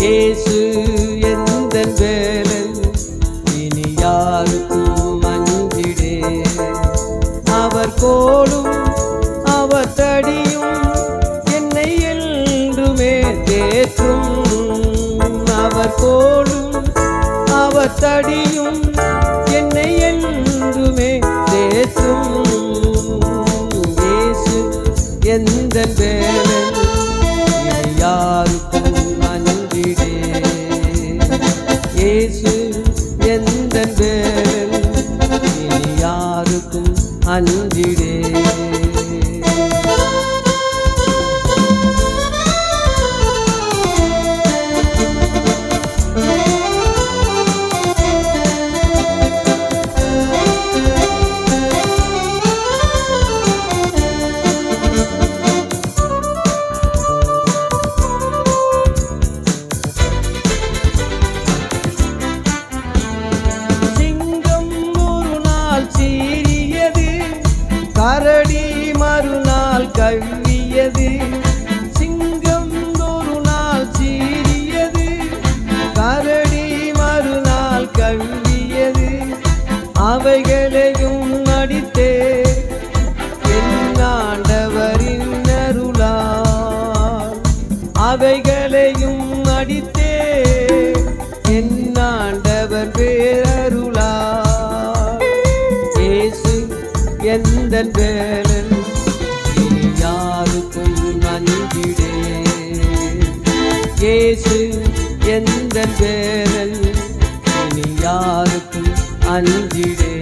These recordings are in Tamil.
ஏசு எந்த வேலை இனி யாருக்கும் மஞ்சிடே அவர் கோடும் அவர் தடியும் என்னை அவர் தடியும் இயேசு எந்த யாருக்கும் அஞ்சிடே எந்த வேலன் இனி யாருக்கும் நன்கிடே இயேசு எந்த வேலன் இனி யாருக்கும் அஞ்சிடே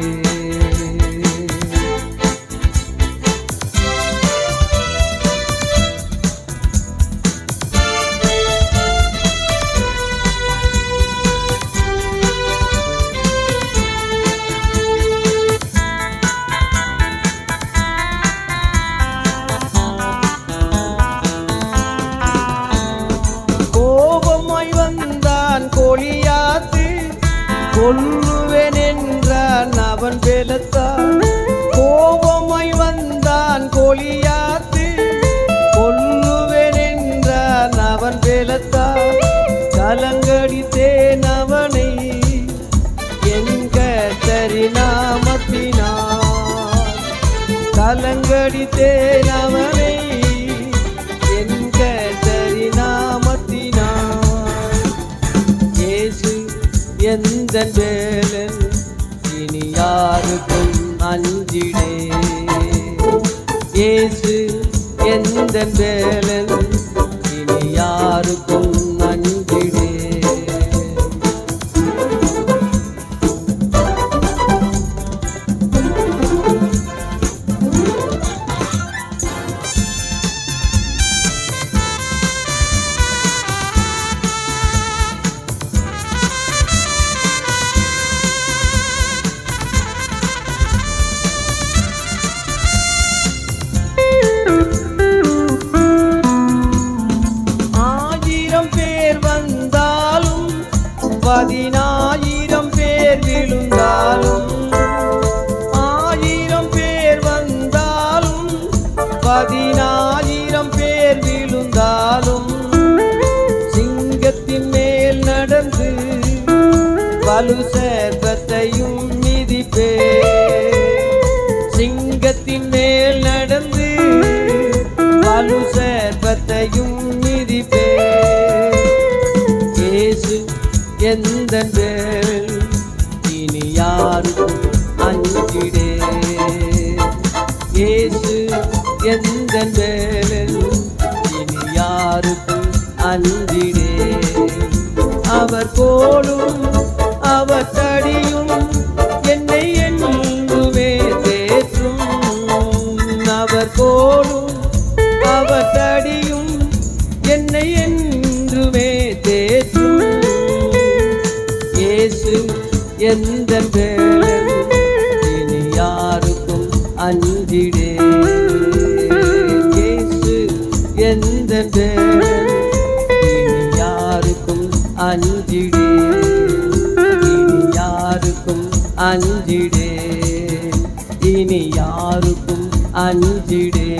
கொல்லுவேன் என்றான் அவன் வேலத்தான் கோபமாய் வந்தான் கோழியாத்து கொல்லுவேன் என்றான் அவன் வேலத்தான் கலங்கடித்தேன் அவனை. எங்க தரிநாமத்தினான் கலங்கடித்தேன் அவன். எந்த வேலன் இனி யாருக்கும் அஞ்சிடே ஏசு எந்த வேலன் இனி யாருக்கும் பதினாயிரம் பேர் விழுந்தாலும் ஆயிரம் பேர் வந்தாலும் பதினாயிரம் பேர் விழுந்தாலும் சிங்கத்தின் மேல் நடந்து வலு சேர்ப்பத்தையும் மிதிப்பே. சிங்கத்தின் மேல் நடந்து வலு சேர்ப்பத்தையும் எந்த வேல் இனி யாருக்கும் அஞ்சிடே. ஏசு எந்த வேல் இனி யாருக்கும் அஞ்சு இயேசு எந்த இனி யாருக்கும் அஞ்சிடே. இயேசு எந்த இனி யாருக்கும் அஞ்சிடே. இனி யாருக்கும் அஞ்சிடே. இனி யாருக்கும் அஞ்சிடே.